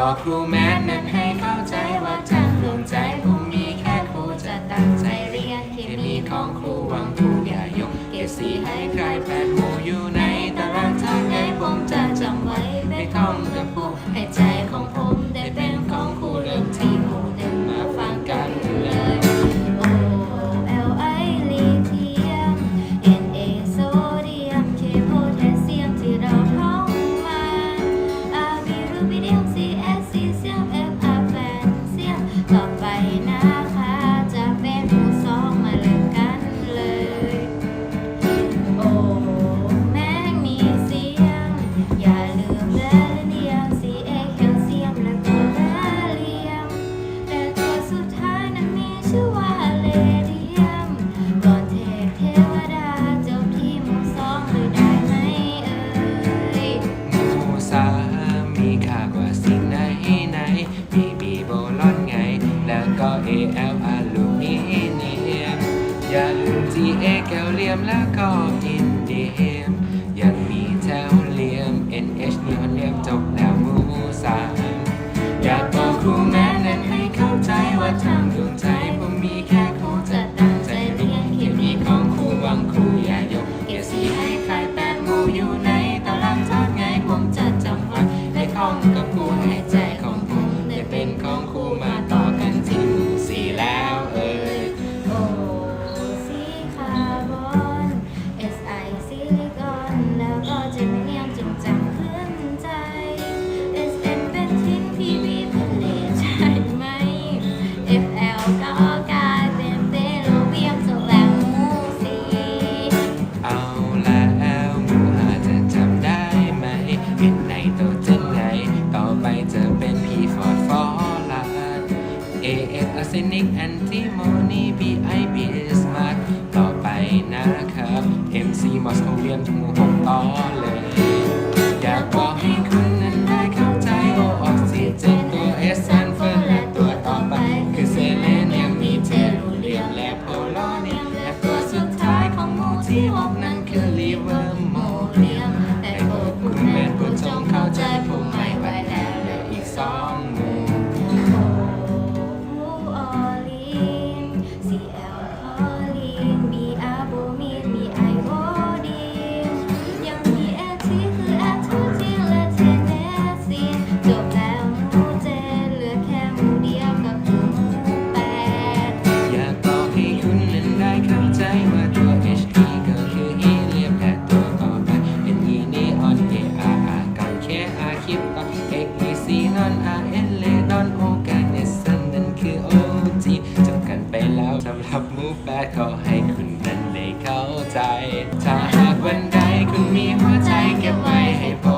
บอกครูแมทแมทให้เข้าใจว่าจะดวงใจพรุ่งนี้แค่ครูจะตั้งใจเรียนที่มีของครูหวังครูอย่ายกเกสีให้ใครแปด CA แคลเลียมแล้วก็อินดีเฮมิกแอนติโมนีบีไอบีเอสมาต่อไปนะครับเอ็มซีมอสโคเรียมจำนวน6ต่อเลย เอลเล organism นั่นคือโอจบกันไปแล้วสำหรับมูฟแ Back ขอให้คุณนั้นได้เข้าใจ ถ้าหากวันใดคุณมีหัวใจเก็บไว้ให้ผม